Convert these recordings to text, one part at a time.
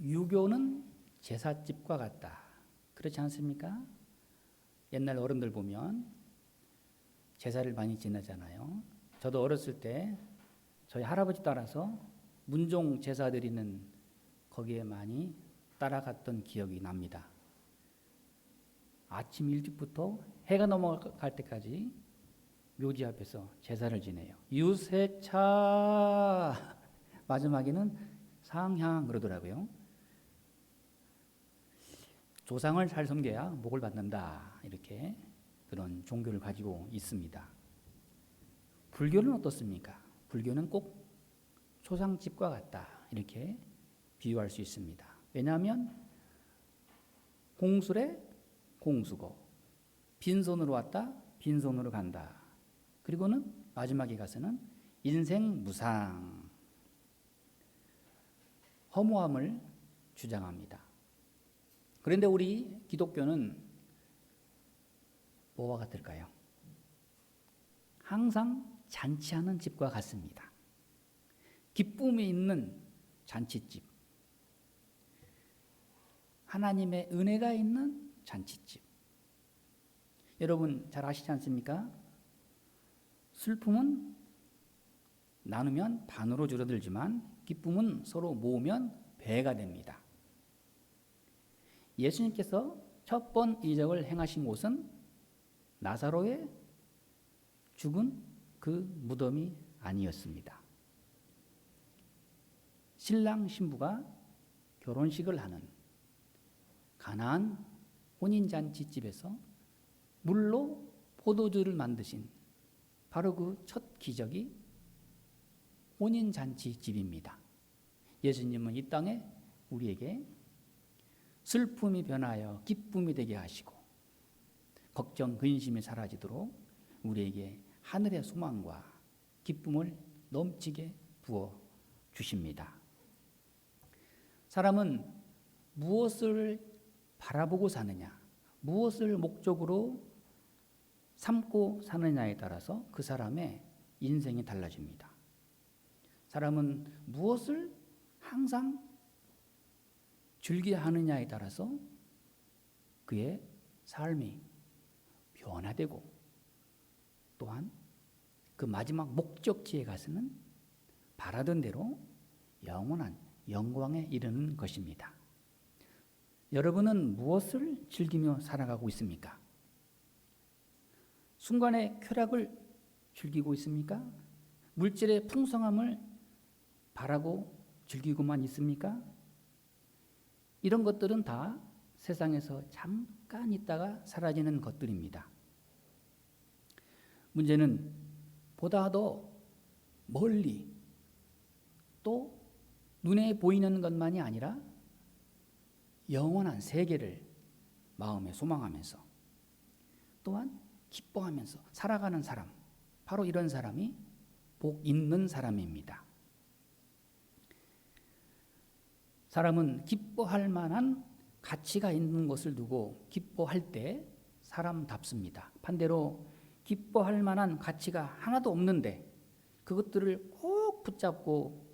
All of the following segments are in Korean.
유교는 제사집과 같다. 그렇지 않습니까? 옛날 어른들 보면 제사를 많이 지내잖아요. 저도 어렸을 때 저희 할아버지 따라서 문종 제사 드리는 거기에 많이 따라갔던 기억이 납니다. 아침 일찍부터 해가 넘어갈 때까지 묘지 앞에서 제사를 지내요. 유세차 마지막에는 상향 그러더라고요. 조상을 잘 섬겨야 복을 받는다 이렇게 그런 종교를 가지고 있습니다. 불교는 어떻습니까? 불교는 꼭 초상집과 같다 이렇게 비유할 수 있습니다. 왜냐하면 공술에 공수고 빈손으로 왔다 빈손으로 간다. 그리고는 마지막에 가서는 인생 무상 허무함을 주장합니다. 그런데 우리 기독교는 뭐와 같을까요? 항상 잔치하는 집과 같습니다. 기쁨이 있는 잔치집. 하나님의 은혜가 있는 잔치집. 여러분 잘 아시지 않습니까? 슬픔은 나누면 반으로 줄어들지만 기쁨은 서로 모으면 배가 됩니다. 예수님께서 첫 번 이적을 행하신 곳은 나사로의 죽은 그 무덤이 아니었습니다. 신랑 신부가 결혼식을 하는 가나안 혼인잔치 집에서 물로 포도주를 만드신 바로 그 첫 기적이 혼인잔치 집입니다. 예수님은 이 땅에 우리에게 슬픔이 변하여 기쁨이 되게 하시고 걱정 근심이 사라지도록 우리에게 하늘의 소망과 기쁨을 넘치게 부어 주십니다. 사람은 무엇을 바라보고 사느냐, 무엇을 목적으로 삼고 사느냐에 따라서 그 사람의 인생이 달라집니다. 사람은 무엇을 항상 즐겨 하느냐에 따라서 그의 삶이 변화되고 또한 그 마지막 목적지에 가서는 바라던 대로 영원한 영광에 이르는 것입니다. 여러분은 무엇을 즐기며 살아가고 있습니까? 순간의 쾌락을 즐기고 있습니까? 물질의 풍성함을 바라고 즐기고만 있습니까? 이런 것들은 다 세상에서 잠깐 있다가 사라지는 것들입니다. 문제는 보다 더 멀리 또 눈에 보이는 것만이 아니라 영원한 세계를 마음에 소망하면서 또한 기뻐하면서 살아가는 사람, 바로 이런 사람이 복 있는 사람입니다. 사람은 기뻐할 만한 가치가 있는 것을 두고 기뻐할 때 사람답습니다. 반대로 기뻐할 만한 가치가 하나도 없는데 그것들을 꼭 붙잡고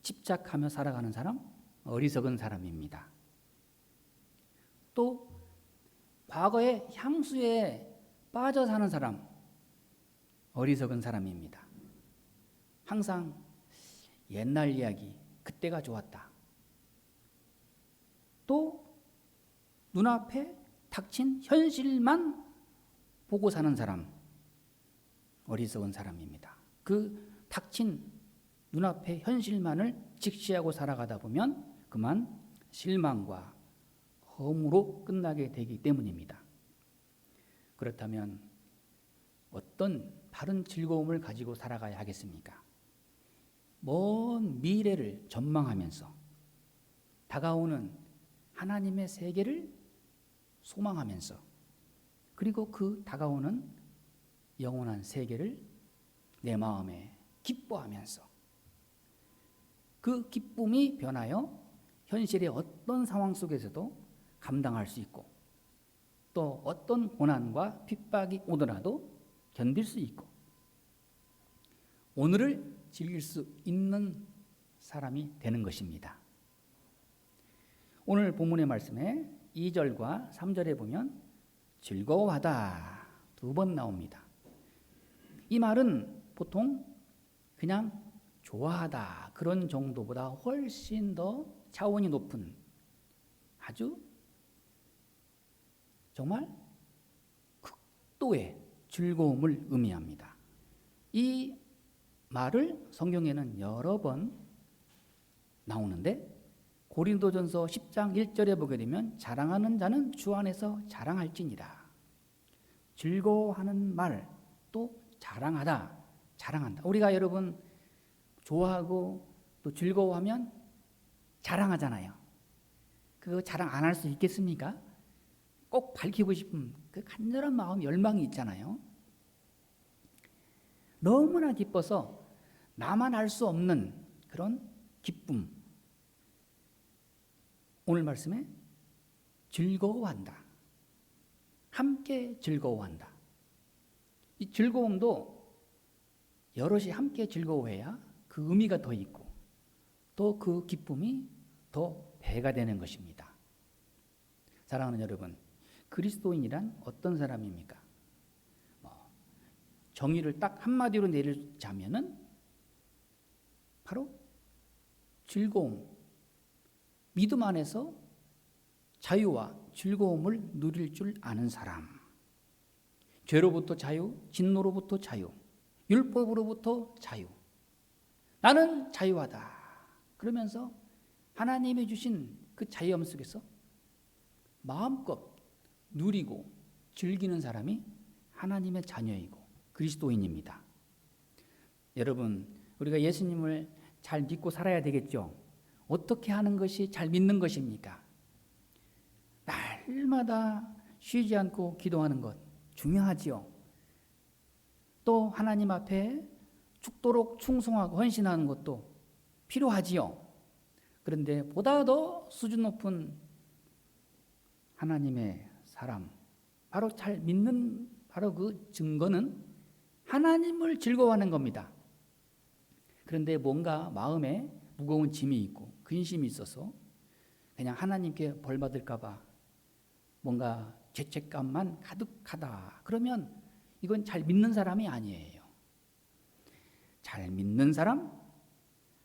집착하며 살아가는 사람 어리석은 사람입니다. 또 과거의 향수에 빠져 사는 사람 어리석은 사람입니다. 항상 옛날 이야기 그때가 좋았다. 또 눈앞에 닥친 현실만 보고 사는 사람 어리석은 사람입니다. 그 닥친 눈앞의 현실만을 직시하고 살아가다 보면 그만 실망과 허무로 끝나게 되기 때문입니다. 그렇다면 어떤 바른 즐거움을 가지고 살아가야 하겠습니까? 먼 미래를 전망하면서 다가오는 하나님의 세계를 소망하면서 그리고 그 다가오는 영원한 세계를 내 마음에 기뻐하면서 그 기쁨이 변하여 현실의 어떤 상황 속에서도 감당할 수 있고 또 어떤 고난과 핍박이 오더라도 견딜 수 있고 오늘을 즐길 수 있는 사람이 되는 것입니다. 오늘 본문의 말씀에 2절과 3절에 보면 즐거워하다 두 번 나옵니다. 이 말은 보통 그냥 좋아하다 그런 정도보다 훨씬 더 차원이 높은 아주 정말 극도의 즐거움을 의미합니다. 이 말을 성경에는 여러 번 나오는데 고린도전서 10장 1절에 보게 되면 자랑하는 자는 주 안에서 자랑할지니라. 즐거워하는 말 또 자랑하다. 자랑한다. 우리가 여러분 좋아하고 또 즐거워하면 자랑하잖아요. 그거 자랑 안 할 수 있겠습니까? 꼭 밝히고 싶은 그 간절한 마음, 열망이 있잖아요. 너무나 기뻐서 나만 알 수 없는 그런 기쁨. 오늘 말씀에 즐거워한다. 함께 즐거워한다. 이 즐거움도 여럿이 함께 즐거워해야 그 의미가 더 있고 또 그 기쁨이 더 배가 되는 것입니다. 사랑하는 여러분, 그리스도인이란 어떤 사람입니까? 뭐 정의를 딱 한마디로 내리자면은 바로 즐거움, 믿음 안에서 자유와 즐거움을 누릴 줄 아는 사람. 죄로부터 자유, 진노로부터 자유, 율법으로부터 자유. 나는 자유하다. 그러면서 하나님이 주신 그 자유함 속에서 마음껏 누리고 즐기는 사람이 하나님의 자녀이고 그리스도인입니다. 여러분, 우리가 예수님을 잘 믿고 살아야 되겠죠? 어떻게 하는 것이 잘 믿는 것입니까? 날마다 쉬지 않고 기도하는 것 중요하지요. 또 하나님 앞에 죽도록 충성하고 헌신하는 것도 필요하지요. 그런데 보다 더 수준 높은 하나님의 사람, 바로 잘 믿는 바로 그 증거는 하나님을 즐거워하는 겁니다. 그런데 뭔가 마음에 무거운 짐이 있고 근심이 있어서 그냥 하나님께 벌 받을까봐 뭔가 죄책감만 가득하다. 그러면 이건 잘 믿는 사람이 아니에요. 잘 믿는 사람,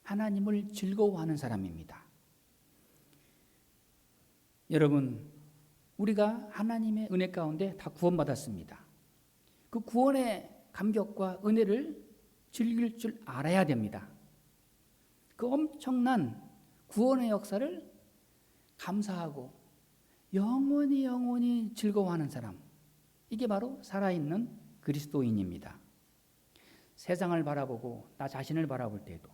하나님을 즐거워하는 사람입니다. 여러분, 우리가 하나님의 은혜 가운데 다 구원받았습니다. 그 구원의 감격과 은혜를 즐길 줄 알아야 됩니다. 그 엄청난 구원의 역사를 감사하고 영원히 영원히 즐거워하는 사람. 이게 바로 살아있는 그리스도인입니다. 세상을 바라보고 나 자신을 바라볼 때에도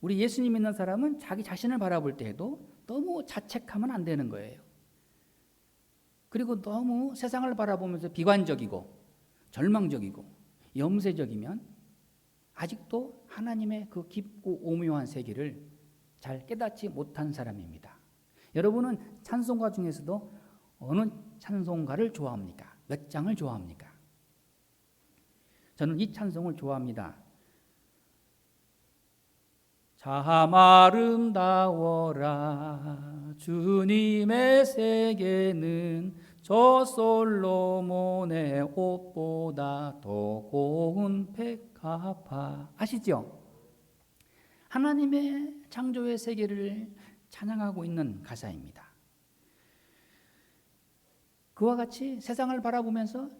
우리 예수님 믿는 사람은 자기 자신을 바라볼 때에도 너무 자책하면 안 되는 거예요. 그리고 너무 세상을 바라보면서 비관적이고 절망적이고 염세적이면 아직도 하나님의 그 깊고 오묘한 세계를 잘 깨닫지 못한 사람입니다. 여러분은 찬송가 중에서도 어느 찬송가를 좋아합니까? 몇 장을 좋아합니까? 저는 이 찬송을 좋아합니다. 참 아름다워라 주님의 세계는 저 솔로몬의 옷보다 더 고운 백합화 아시죠? 하나님의 창조의 세계를 찬양하고 있는 가사입니다. 그와 같이 세상을 바라보면서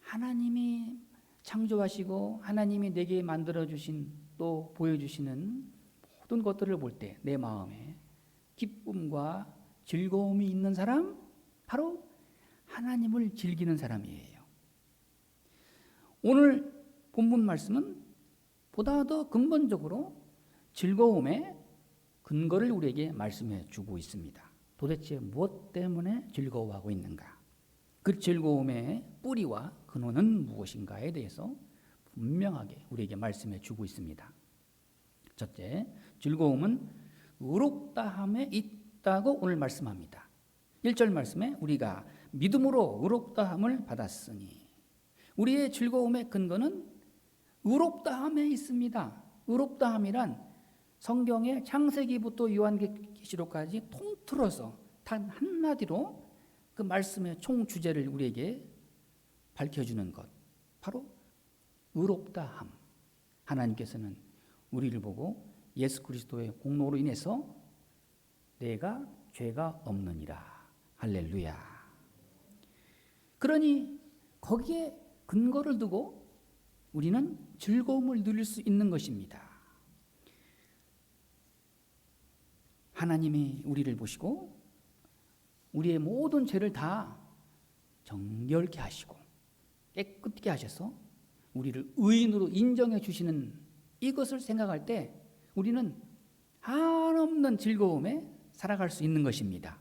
하나님이 창조하시고 하나님이 내게 만들어 주신 또 보여주시는 모든 것들을 볼 때 내 마음에 기쁨과 즐거움이 있는 사람 바로 하나님을 즐기는 사람이에요. 오늘 본문 말씀은 보다 더 근본적으로 즐거움의 근거를 우리에게 말씀해 주고 있습니다. 도대체 무엇 때문에 즐거워하고 있는가? 그 즐거움의 뿌리와 근원은 무엇인가에 대해서 분명하게 우리에게 말씀해 주고 있습니다. 첫째, 즐거움은 의롭다함에 있다고 오늘 말씀합니다. 1절 말씀에 우리가 믿음으로 의롭다함을 받았으니 우리의 즐거움의 근거는 의롭다함에 있습니다. 의롭다함이란 성경의 창세기부터 요한계시록까지 통틀어서 단 한마디로 그 말씀의 총 주제를 우리에게 밝혀주는 것 바로 의롭다 함. 하나님께서는 우리를 보고 예수 그리스도의 공로로 인해서 내가 죄가 없느니라. 할렐루야. 그러니 거기에 근거를 두고 우리는 즐거움을 누릴 수 있는 것입니다. 하나님이 우리를 보시고 우리의 모든 죄를 다 정결케 하시고 깨끗게 하셔서 우리를 의인으로 인정해 주시는 이것을 생각할 때 우리는 한없는 즐거움에 살아갈 수 있는 것입니다.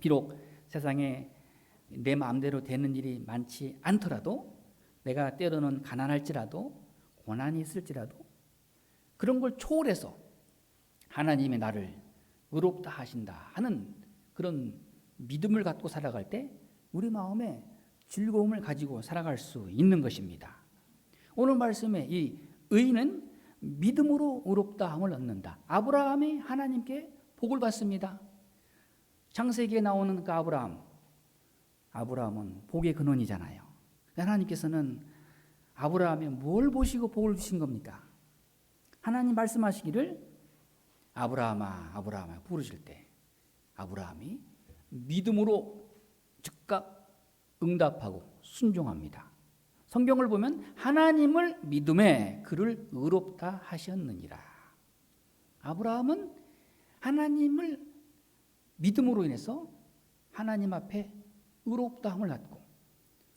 비록 세상에 내 마음대로 되는 일이 많지 않더라도 내가 때로는 가난할지라도 고난이 있을지라도 그런 걸 초월해서 하나님의 나를 의롭다 하신다 하는 그런 믿음을 갖고 살아갈 때 우리 마음에 즐거움을 가지고 살아갈 수 있는 것입니다. 오늘 말씀에 이 의인은 믿음으로 의롭다함을 얻는다. 아브라함이 하나님께 복을 받습니다. 창세기에 나오는 그 아브라함, 아브라함은 복의 근원이잖아요. 하나님께서는 아브라함이 뭘 보시고 복을 주신 겁니까? 하나님 말씀하시기를 아브라함아, 아브라함아 부르실 때 아브라함이 믿음으로 즉각 응답하고 순종합니다. 성경을 보면 하나님을 믿음에 그를 의롭다 하셨느니라. 아브라함은 하나님을 믿음으로 인해서 하나님 앞에 의롭다함을 갖고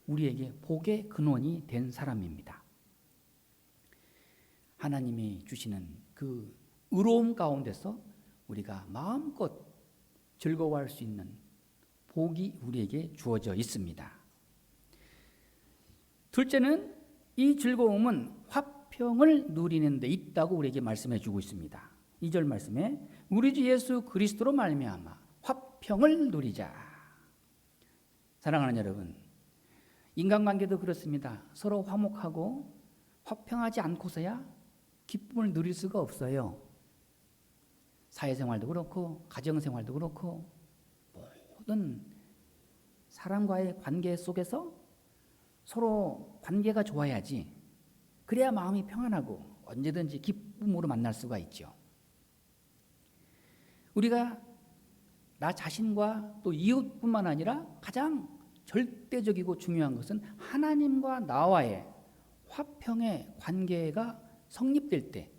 우리에게 복의 근원이 된 사람입니다. 하나님이 주시는 그 의로움 가운데서 우리가 마음껏 즐거워할 수 있는 복이 우리에게 주어져 있습니다. 둘째는 이 즐거움은 화평을 누리는 데 있다고 우리에게 말씀해 주고 있습니다. 2절 말씀에 우리 주 예수 그리스도로 말미암아 화평을 누리자. 사랑하는 여러분, 인간관계도 그렇습니다. 서로 화목하고 화평하지 않고서야 기쁨을 누릴 수가 없어요. 사회생활도 그렇고 가정생활도 그렇고 모든 사람과의 관계 속에서 서로 관계가 좋아야지 그래야 마음이 평안하고 언제든지 기쁨으로 만날 수가 있죠. 우리가 나 자신과 또 이웃뿐만 아니라 가장 절대적이고 중요한 것은 하나님과 나와의 화평의 관계가 성립될 때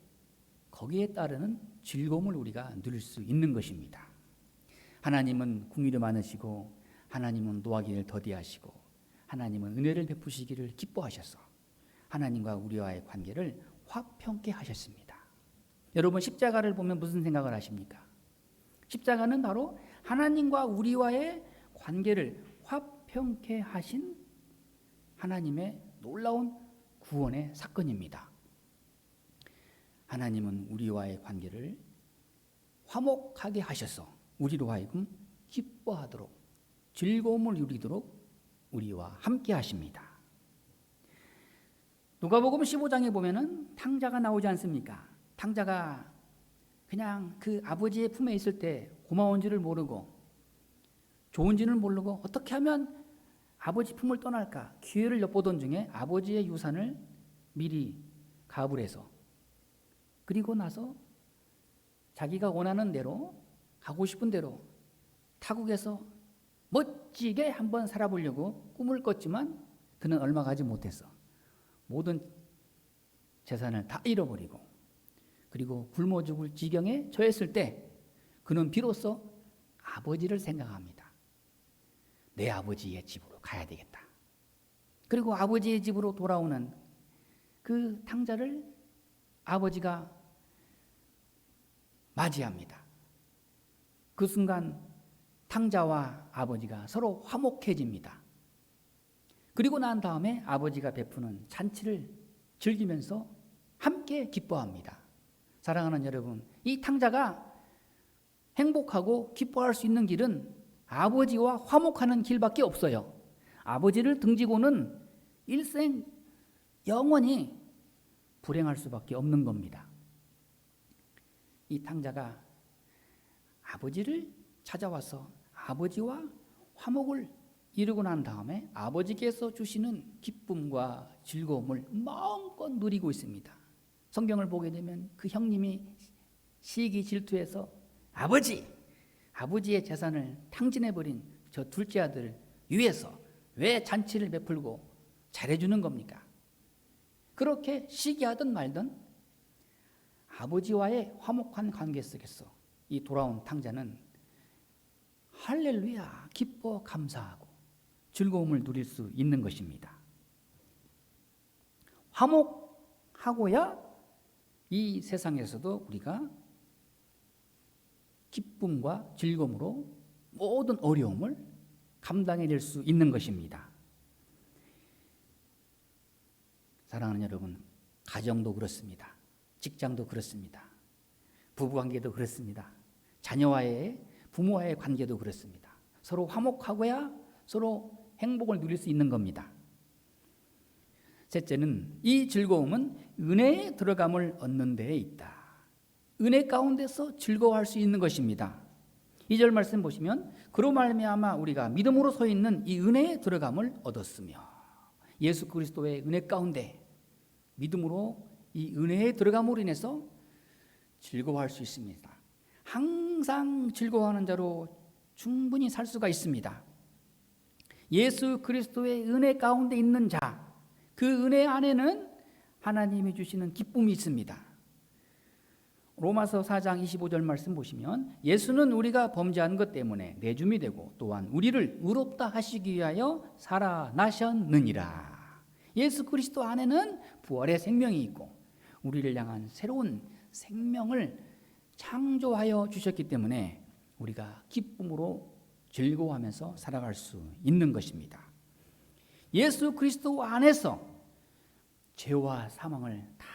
거기에 따르는 즐거움을 우리가 누릴 수 있는 것입니다. 하나님은 궁일이 많으시고 하나님은 노하기를 더디하시고 하나님은 은혜를 베푸시기를 기뻐하셔서 하나님과 우리와의 관계를 화평케 하셨습니다. 여러분 십자가를 보면 무슨 생각을 하십니까? 십자가는 바로 하나님과 우리와의 관계를 화평케 하신 하나님의 놀라운 구원의 사건입니다. 하나님은 우리와의 관계를 화목하게 하셔서 우리로 하여금 기뻐하도록 즐거움을 누리도록 우리와 함께 하십니다. 누가복음 15장에 보면은 탕자가 나오지 않습니까? 탕자가 그냥 그 아버지의 품에 있을 때 고마운 줄을 모르고 좋은 줄을 모르고 어떻게 하면 아버지 품을 떠날까 기회를 엿보던 중에 아버지의 유산을 미리 가압을 해서 그리고 나서 자기가 원하는 대로 가고 싶은 대로 타국에서 멋지게 한번 살아보려고 꿈을 꿨지만 그는 얼마 가지 못했어. 모든 재산을 다 잃어버리고 그리고 굶어 죽을 지경에 처했을 때 그는 비로소 아버지를 생각합니다. 내 아버지의 집으로 가야 되겠다. 그리고 아버지의 집으로 돌아오는 그 탕자를 아버지가 맞이합니다. 그 순간 탕자와 아버지가 서로 화목해집니다. 그리고 난 다음에 아버지가 베푸는 잔치를 즐기면서 함께 기뻐합니다. 사랑하는 여러분, 이 탕자가 행복하고 기뻐할 수 있는 길은 아버지와 화목하는 길밖에 없어요. 아버지를 등지고는 일생 영원히 불행할 수밖에 없는 겁니다. 이 탕자가 아버지를 찾아와서 아버지와 화목을 이루고 난 다음에 아버지께서 주시는 기쁨과 즐거움을 마음껏 누리고 있습니다. 성경을 보게 되면 그 형님이 시기 질투해서 아버지, 아버지의 재산을 탕진해 버린 저 둘째 아들을 위해서 왜 잔치를 베풀고 잘해주는 겁니까? 그렇게 시기하든 말든 아버지와의 화목한 관계 속에서 이 돌아온 탕자는 할렐루야 기뻐 감사하고 즐거움을 누릴 수 있는 것입니다. 화목하고야 이 세상에서도 우리가 기쁨과 즐거움으로 모든 어려움을 감당해낼 수 있는 것입니다. 사랑하는 여러분, 가정도 그렇습니다. 직장도 그렇습니다. 부부 관계도 그렇습니다. 자녀와의 부모와의 관계도 그렇습니다. 서로 화목하고야 서로 행복을 누릴 수 있는 겁니다. 셋째는 이 즐거움은 은혜에 들어감을 얻는 데에 있다. 은혜 가운데서 즐거워할 수 있는 것입니다. 2절 말씀 보시면 그로 말미암아 우리가 믿음으로 서 있는 이 은혜에 들어감을 얻었으며 예수 그리스도의 은혜 가운데 믿음으로 이 은혜에 들어감으로 인해서 즐거워할 수 있습니다. 항상 즐거워하는 자로 충분히 살 수가 있습니다. 예수 그리스도의 은혜 가운데 있는 자, 그 은혜 안에는 하나님이 주시는 기쁨이 있습니다. 로마서 4장 25절 말씀 보시면 예수는 우리가 범죄한 것 때문에 내줌이 되고 또한 우리를 의롭다 하시기 위하여 살아나셨느니라. 예수 그리스도 안에는 부활의 생명이 있고 우리를 향한 새로운 생명을 창조하여 주셨기 때문에 우리가 기쁨으로 즐거워하면서 살아갈 수 있는 것입니다. 예수 그리스도 안에서 죄와 사망을 다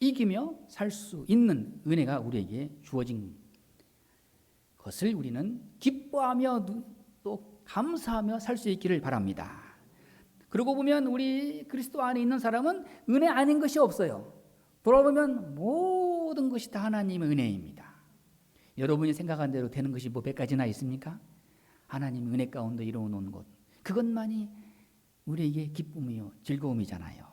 이기며 살 수 있는 은혜가 우리에게 주어진 것을 우리는 기뻐하며 또 감사하며 살 수 있기를 바랍니다. 그러고 보면 우리 그리스도 안에 있는 사람은 은혜 아닌 것이 없어요. 돌아보면 모든 것이 다 하나님의 은혜입니다. 여러분이 생각한 대로 되는 것이 뭐몇 가지나 있습니까? 하나님 은혜 가운데 이루어 놓은 것 그것만이 우리에게 기쁨이요 즐거움이잖아요.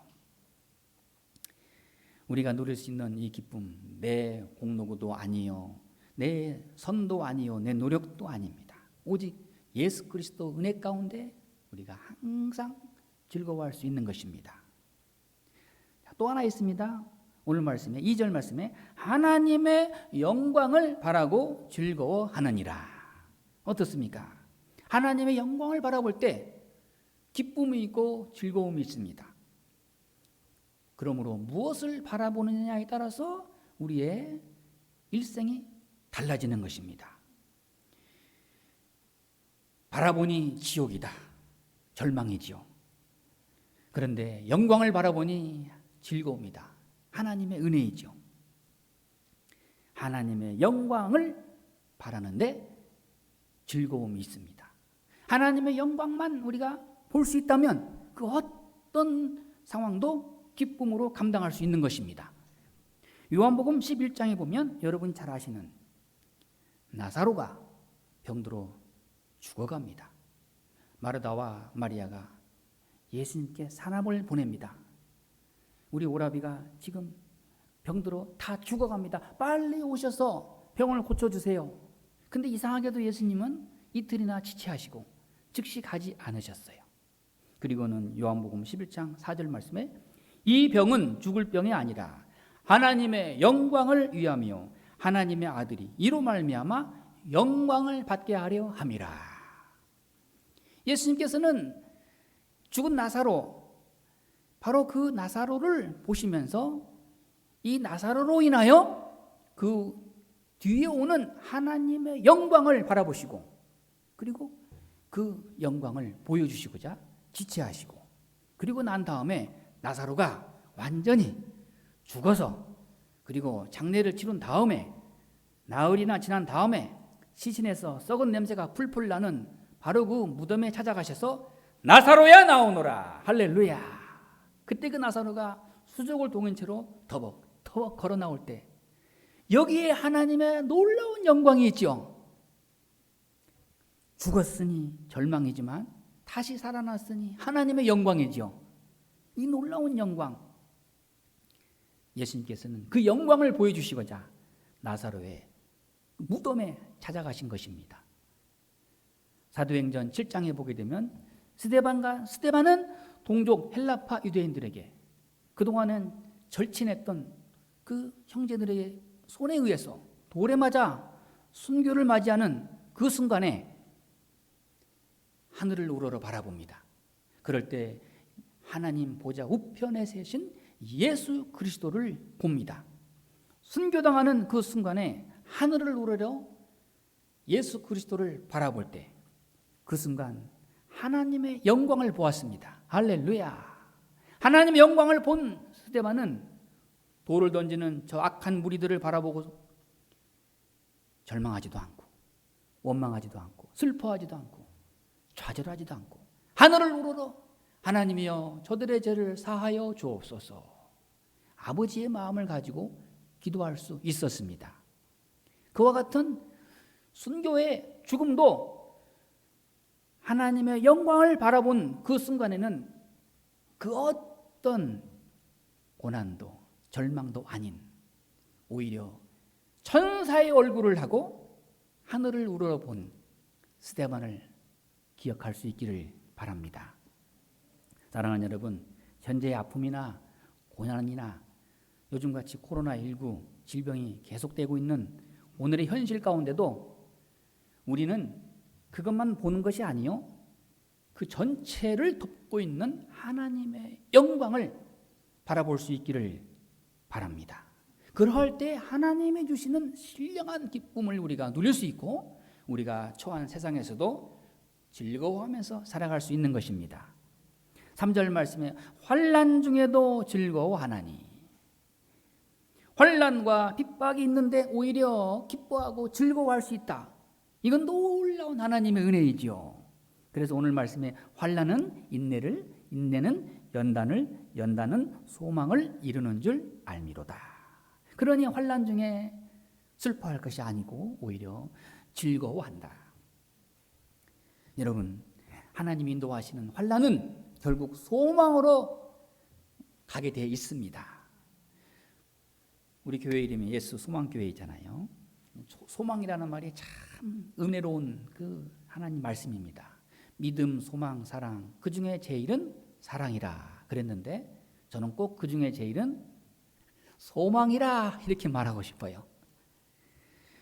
우리가 누릴 수 있는 이 기쁨 내 공로도 아니요 내 선도 아니요 내 노력도 아닙니다. 오직 예수 그리스도 은혜 가운데 우리가 항상 즐거워할 수 있는 것입니다. 또 하나 있습니다. 오늘 말씀에 2절 말씀에 하나님의 영광을 바라고 즐거워하느니라. 어떻습니까? 하나님의 영광을 바라볼 때 기쁨이 있고 즐거움이 있습니다. 그러므로 무엇을 바라보느냐에 따라서 우리의 일생이 달라지는 것입니다. 바라보니 지옥이다. 절망이지요. 그런데 영광을 바라보니 즐거움이다. 하나님의 은혜이죠. 하나님의 영광을 바라는데 즐거움이 있습니다. 하나님의 영광만 우리가 볼 수 있다면 그 어떤 상황도 기쁨으로 감당할 수 있는 것입니다. 요한복음 11장에 보면 여러분 잘 아시는 나사로가 병들어 죽어갑니다. 마르다와 마리아가 예수님께 산업을 보냅니다. 우리 오라비가 지금 병들어 다 죽어갑니다. 빨리 오셔서 병을 고쳐주세요. 근데 이상하게도 예수님은 이틀이나 지체하시고 즉시 가지 않으셨어요. 그리고는 요한복음 11장 4절 말씀에 이 병은 죽을 병이 아니라 하나님의 영광을 위하며 하나님의 아들이 이로 말미암아 영광을 받게 하려 함이라. 예수님께서는 죽은 나사로 바로 그 나사로를 보시면서 이 나사로로 인하여 그 뒤에 오는 하나님의 영광을 바라보시고 그리고 그 영광을 보여주시고자 지체하시고 그리고 난 다음에 나사로가 완전히 죽어서 그리고 장례를 치른 다음에 나흘이나 지난 다음에 시신에서 썩은 냄새가 풀풀 나는 바로 그 무덤에 찾아가셔서 나사로야 나오노라. 할렐루야 그때 그 나사로가 수족을 동인 채로 더벅 더벅 걸어 나올 때 여기에 하나님의 놀라운 영광이 있죠. 죽었으니 절망이지만 다시 살아났으니 하나님의 영광이죠. 이 놀라운 영광. 예수님께서는 그 영광을 보여주시고자 나사로의 무덤에 찾아가신 것입니다. 사도행전 7장에 보게 되면 스데반과 스데반은 동족 헬라파 유대인들에게 그동안은 절친했던 그 형제들의 손에 의해서 돌에 맞아 순교를 맞이하는 그 순간에 하늘을 우러러 바라봅니다. 그럴 때 하나님 보좌 우편에 세신 예수 그리스도를 봅니다. 순교당하는 그 순간에 하늘을 우러러 예수 그리스도를 바라볼 때 그 순간 하나님의 영광을 보았습니다. 할렐루야. 하나님의 영광을 본 스데반은 돌을 던지는 저 악한 무리들을 바라보고 절망하지도 않고 원망하지도 않고 슬퍼하지도 않고 좌절하지도 않고 하늘을 우러러 하나님이여 저들의 죄를 사하여 주옵소서 아버지의 마음을 가지고 기도할 수 있었습니다. 그와 같은 순교의 죽음도 하나님의 영광을 바라본 그 순간에는 그 어떤 고난도 절망도 아닌 오히려 천사의 얼굴을 하고 하늘을 우러본 스데반을 기억할 수 있기를 바랍니다. 사랑하는 여러분, 현재의 아픔이나 고난이나 요즘같이 코로나19 질병이 계속되고 있는 오늘의 현실 가운데도 우리는 그것만 보는 것이 아니요. 그 전체를 덮고 있는 하나님의 영광을 바라볼 수 있기를 바랍니다. 그럴 때 하나님이 주시는 신령한 기쁨을 우리가 누릴 수 있고 우리가 처한 세상에서도 즐거워하면서 살아갈 수 있는 것입니다. 3절 말씀에 환란 중에도 즐거워하나니 환란과 핍박이 있는데 오히려 기뻐하고 즐거워할 수 있다. 이건 놀라운 하나님의 은혜이지요. 그래서 오늘 말씀에 환란은 인내를 인내는 연단을 연단은 소망을 이루는 줄 알미로다. 그러니 환란 중에 슬퍼할 것이 아니고 오히려 즐거워한다. 여러분 하나님이 인도하시는 환란은 결국 소망으로 가게 되어 있습니다. 우리 교회 이름이 예수 소망교회이잖아요. 소망이라는 말이 참 은혜로운 그 하나님 말씀입니다. 믿음, 소망, 사랑 그 중에 제일은 사랑이라 그랬는데 저는 꼭 그 중에 제일은 소망이라 이렇게 말하고 싶어요.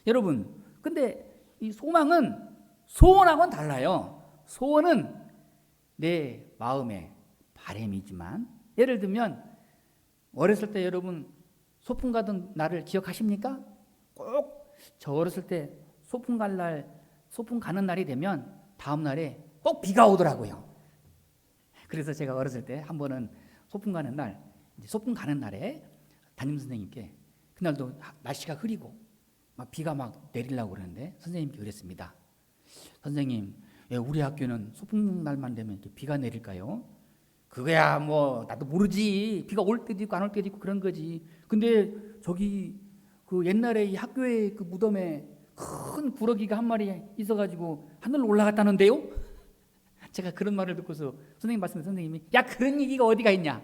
여러분, 근데 이 소망은 소원하고는 달라요. 소원은 내 마음의 바램이지만 예를 들면 어렸을 때 여러분 소풍 가던 날을 기억하십니까? 꼭 저 어렸을 때 소풍 갈 날, 소풍 가는 날이 되면 다음 날에 꼭 비가 오더라고요. 그래서 제가 어렸을 때 한 번은 소풍 가는 날, 소풍 가는 날에 담임 선생님께 그날도 날씨가 흐리고 막 비가 막 내리려고 그러는데 선생님께 그랬습니다. 선생님, 왜 우리 학교는 소풍 날만 되면 이렇게 비가 내릴까요? 그거야 뭐 나도 모르지. 비가 올 때도 있고 안 올 때도 있고 그런 거지. 근데 저기 그 옛날에 이 학교의 그 무덤에 큰 구러기가 한 마리 있어가지고 하늘로 올라갔다는데요? 제가 그런 말을 듣고서 선생님 말씀에 선생님이 야 그런 얘기가 어디가 있냐?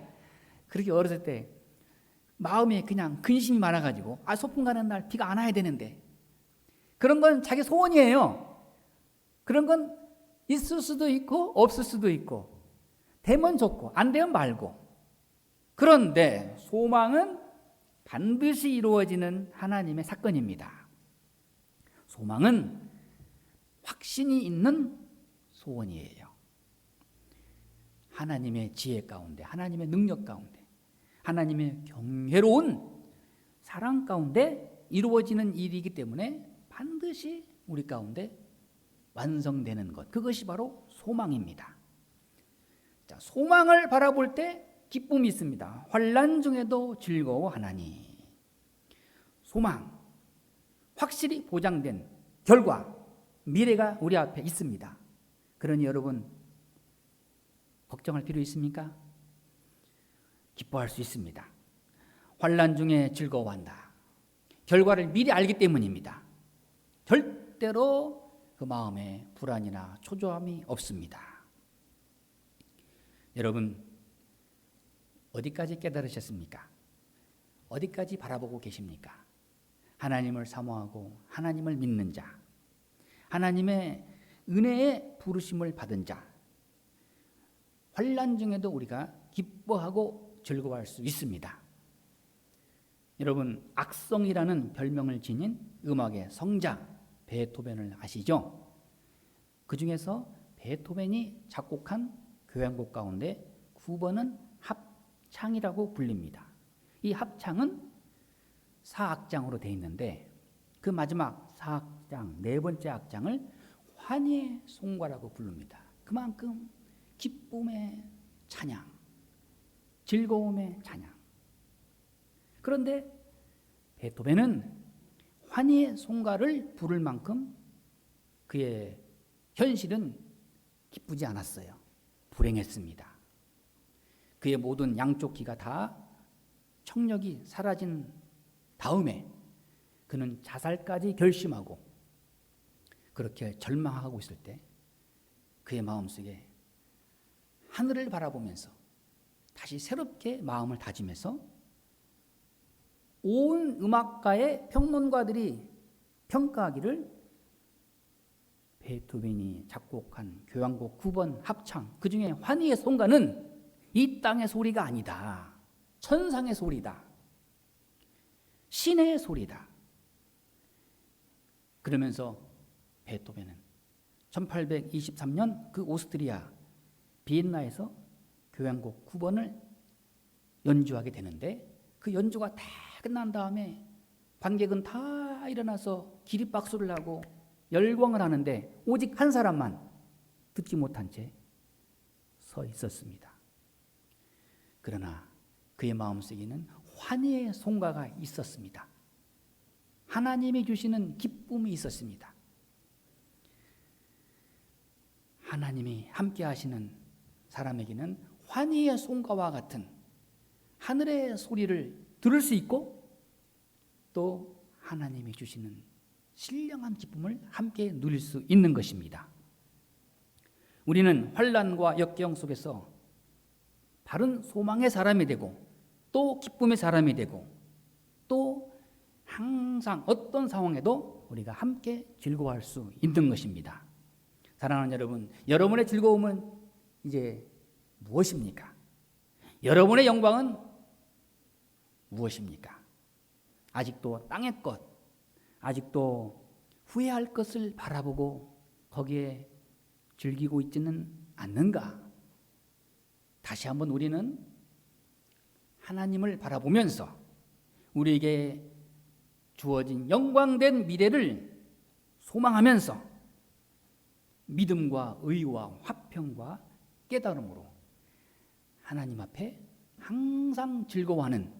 그렇게 어렸을 때 마음에 그냥 근심이 많아가지고 아 소풍 가는 날 비가 안 와야 되는데 그런 건 자기 소원이에요. 그런 건 있을 수도 있고 없을 수도 있고 되면 좋고 안 되면 말고 그런데 소망은 반드시 이루어지는 하나님의 사건입니다. 소망은 확신이 있는 소원이에요. 하나님의 지혜 가운데, 하나님의 능력 가운데, 하나님의 경외로운 사랑 가운데 이루어지는 일이기 때문에 반드시 우리 가운데 완성되는 것. 그것이 바로 소망입니다. 자, 소망을 바라볼 때 기쁨이 있습니다. 환란 중에도 즐거워하나니. 소망. 확실히 보장된 결과, 미래가 우리 앞에 있습니다. 그러니 여러분 걱정할 필요 있습니까? 기뻐할 수 있습니다. 환란 중에 즐거워한다. 결과를 미리 알기 때문입니다. 절대로 그 마음에 불안이나 초조함이 없습니다. 여러분 어디까지 깨달으셨습니까? 어디까지 바라보고 계십니까? 하나님을 사모하고 하나님을 믿는 자, 하나님의 은혜의 부르심을 받은 자, 환란 중에도 우리가 기뻐하고 즐거워할 수 있습니다. 여러분 악성이라는 별명을 지닌 음악의 성자 베토벤을 아시죠? 그 중에서 베토벤이 작곡한 교향곡 가운데 9번은 합창이라고 불립니다. 이 합창은 사악장으로 되어 있는데 그 마지막 사악장 네 번째 악장을 환희의 송가라고 부릅니다. 그만큼 기쁨의 찬양, 즐거움의 찬양. 그런데 베토벤은 환희의 송가를 부를 만큼 그의 현실은 기쁘지 않았어요. 불행했습니다. 그의 모든 양쪽 귀가 다 청력이 사라진 다음에 그는 자살까지 결심하고 그렇게 절망하고 있을 때 그의 마음속에 하늘을 바라보면서 다시 새롭게 마음을 다짐해서 온 음악가의 평론가들이 평가하기를 베토벤이 작곡한 교향곡 9번 합창 그 중에 환희의 송가는 이 땅의 소리가 아니다. 천상의 소리다. 신의 소리다. 그러면서 베토벤은 1823년 그 오스트리아 비엔나에서 교향곡 9번을 연주하게 되는데 그 연주가 다 끝난 다음에 관객은 다 일어나서 기립박수를 하고 열광을 하는데 오직 한 사람만 듣지 못한 채 서 있었습니다. 그러나 그의 마음속에는 환희의 송가가 있었습니다. 하나님이 주시는 기쁨이 있었습니다. 하나님이 함께 하시는 사람에게는 환희의 송가와 같은 하늘의 소리를 들을 수 있고 또 하나님이 주시는 신령한 기쁨을 함께 누릴 수 있는 것입니다. 우리는 환란과 역경 속에서 바른 소망의 사람이 되고 또 기쁨의 사람이 되고 또 항상 어떤 상황에도 우리가 함께 즐거워할 수 있는 것입니다. 사랑하는 여러분, 여러분의 즐거움은 이제 무엇입니까? 여러분의 영광은 무엇입니까? 아직도 땅의 것, 아직도 후회할 것을 바라보고 거기에 즐기고 있지는 않는가? 다시 한번 우리는 하나님을 바라보면서 우리에게 주어진 영광된 미래를 소망하면서 믿음과 의와 화평과 깨달음으로 하나님 앞에 항상 즐거워하는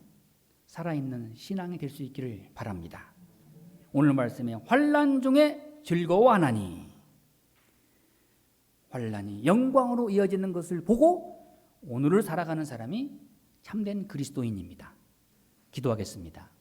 살아있는 신앙이 될 수 있기를 바랍니다. 오늘 말씀에 환란 중에 즐거워하나니 환란이 영광으로 이어지는 것을 보고 오늘을 살아가는 사람이 참된 그리스도인입니다. 기도하겠습니다.